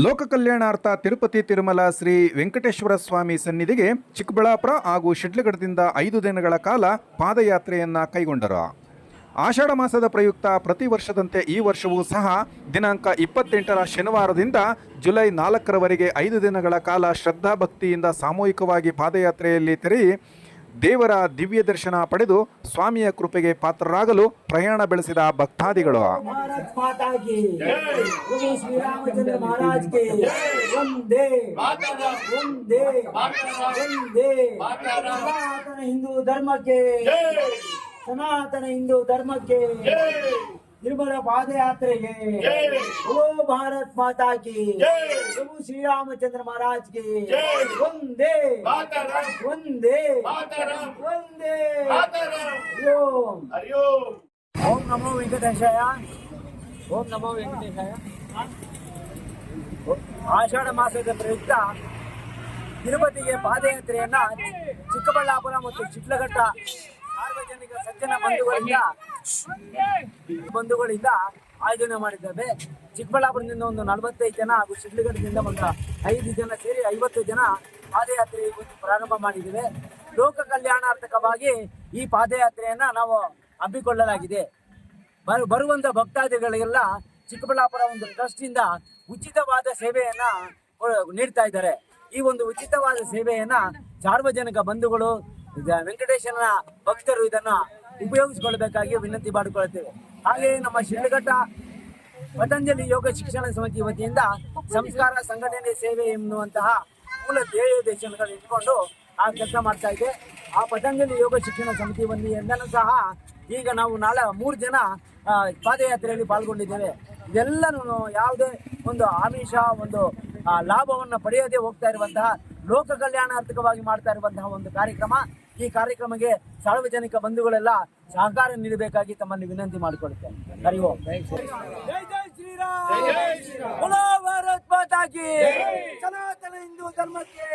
ಲೋಕ ಕಲ್ಯಾಣಾರ್ಥ ತಿರುಪತಿ ತಿರುಮಲ ಶ್ರೀ ವೆಂಕಟೇಶ್ವರ ಸ್ವಾಮಿ ಸನ್ನಿಧಿಗೆ ಚಿಕ್ಕಬಳ್ಳಾಪುರ ಹಾಗೂ ಶಿಡ್ಲಘಟ್ಟದಿಂದ ಐದು ದಿನಗಳ ಕಾಲ ಪಾದಯಾತ್ರೆಯನ್ನ ಕೈಗೊಂಡರು. ಆಷಾಢ ಮಾಸದ ಪ್ರಯುಕ್ತ ಪ್ರತಿ ವರ್ಷದಂತೆ ಈ ವರ್ಷವೂ ಸಹ ದಿನಾಂಕ ಇಪ್ಪತ್ತೆಂಟರ ಶನಿವಾರದಿಂದ ಜುಲೈ ನಾಲ್ಕರವರೆಗೆ ಐದು ದಿನಗಳ ಕಾಲ ಶ್ರದ್ಧಾ ಭಕ್ತಿಯಿಂದ ಸಾಮೂಹಿಕವಾಗಿ ಪಾದಯಾತ್ರೆಯಲ್ಲಿ ತೆರೆಯಿ ದೇವರ ದಿವ್ಯ ದರ್ಶನ ಪಡೆದು ಸ್ವಾಮಿಯ ಕೃಪೆಗೆ ಪಾತ್ರರಾಗಲು ಪ್ರಯಾಣ ಬೆಳೆಸಿದ ಭಕ್ತಾದಿಗಳು. ಹಿಂದೂ ಧರ್ಮಕ್ಕೆ. ಸನಾತನ ಹಿಂದೂ ಧರ್ಮಕ್ಕೆ. ನಿರ್ಮಲ ಪಾದಯಾತ್ರೆಗೆ ಓ ಭಾರತ್ ಮಾತಾ ಕಿ ಪ್ರಭು ಶ್ರೀರಾಮಚಂದ್ರ ಮಹಾರಾಜ್ ಕಿ ಒಂದೇ ಒಂದೇ ಒಂದೇ ಹರಿಯೋಂ. ಓಂ ನಮೋ ವೆಂಕಟೇಶಾಯ. ಓಂ ನಮೋ ವೆಂಕಟೇಶಾಯ. ಆಷಾಢ ಮಾಸದ ಪ್ರಯುಕ್ತ ತಿರುಪತಿಗೆ ಪಾದಯಾತ್ರೆಯನ್ನ ಚಿಕ್ಕಬಳ್ಳಾಪುರ ಮತ್ತು ಚಿಟ್ಲಘಟ್ಟ ಸಾರ್ವಜನಿಕ ಸಜ್ಜನ ಬಂಧುಗಳಿಂದ ಬಂಧುಗಳಿಂದ ಆಯೋಜನೆ ಮಾಡಿದ್ದೇವೆ. ಚಿಕ್ಕಬಳ್ಳಾಪುರದಿಂದ ಒಂದು ನಲವತ್ತೈದು ಜನ ಹಾಗೂ ಶಿಡ್ಲಘಟ್ಟದಿಂದ ಒಂದು ಐದು ಜನ ಸೇರಿ ಐವತ್ತು ಜನ ಪಾದಯಾತ್ರೆ ಪ್ರಾರಂಭ ಮಾಡಿದ್ದೇವೆ. ಲೋಕ ಕಲ್ಯಾಣಾರ್ಥಕವಾಗಿ ಈ ಪಾದಯಾತ್ರೆಯನ್ನ ನಾವು ಹಮ್ಮಿಕೊಳ್ಳಲಾಗಿದೆ. ಬರು- ಬರುವಂತ ಭಕ್ತಾದಿಗಳಿಗೆಲ್ಲ ಚಿಕ್ಕಬಳ್ಳಾಪುರ ಒಂದು ಟ್ರಸ್ಟ್ ಇಂದ ಉಚಿತವಾದ ಸೇವೆಯನ್ನ ನೀಡ್ತಾ ಇದ್ದಾರೆ. ಈ ಒಂದು ಉಚಿತವಾದ ಸೇವೆಯನ್ನ ಸಾರ್ವಜನಿಕ ಬಂಧುಗಳು ವೆಂಕಟೇಶನ ಭಕ್ತರು ಇದನ್ನ ಉಪಯೋಗಿಸಿಕೊಳ್ಳಬೇಕಾಗಿ ವಿನಂತಿ ಮಾಡಿಕೊಳ್ಳುತ್ತೇವೆ. ಹಾಗೆ ನಮ್ಮ ಶಿಡ್ಲಘಟ್ಟ ಪತಂಜಲಿ ಯೋಗ ಶಿಕ್ಷಣ ಸಮಿತಿ ವತಿಯಿಂದ ಸಂಸ್ಕಾರ ಸಂಘಟನೆ ಸೇವೆ ಎನ್ನುವಂತಹ ಮೂಲ ಧ್ಯೇಯೋದ್ದೇಶಗಳನ್ನು ಇಟ್ಕೊಂಡು ಆ ಕೆಲಸ ಮಾಡ್ತಾ ಇದೆ. ಆ ಪತಂಜಲಿ ಯೋಗ ಶಿಕ್ಷಣ ಸಮಿತಿ ವತಿಯಿಂದನೂ ಸಹ ಈಗ ನಾವು ನಾಳೆ ಮೂರು ಜನ ಪಾದಯಾತ್ರೆಯಲ್ಲಿ ಪಾಲ್ಗೊಂಡಿದ್ದೇವೆ. ಇದೆಲ್ಲನೂ ಯಾವುದೇ ಒಂದು ಆಮಿಷ, ಒಂದು ಆ ಲಾಭವನ್ನು ಪಡೆಯೋದೇ ಹೋಗ್ತಾ ಇರುವಂತಹ ಲೋಕ ಕಲ್ಯಾಣಾರ್ಥಕವಾಗಿ ಮಾಡ್ತಾ ಇರುವಂತಹ ಒಂದು ಕಾರ್ಯಕ್ರಮ. ಈ ಕಾರ್ಯಕ್ರಮಕ್ಕೆ ಸಾರ್ವಜನಿಕ ಬಂಧುಗಳೆಲ್ಲ ಸಹಕಾರ ನೀಡಬೇಕಾಗಿ ತಮ್ಮಲ್ಲಿ ವಿನಂತಿ ಮಾಡಿಕೊಳ್ಳುತ್ತೇನೆ. ಸನಾತನ ಹಿಂದೂ ಧರ್ಮಕ್ಕೆ.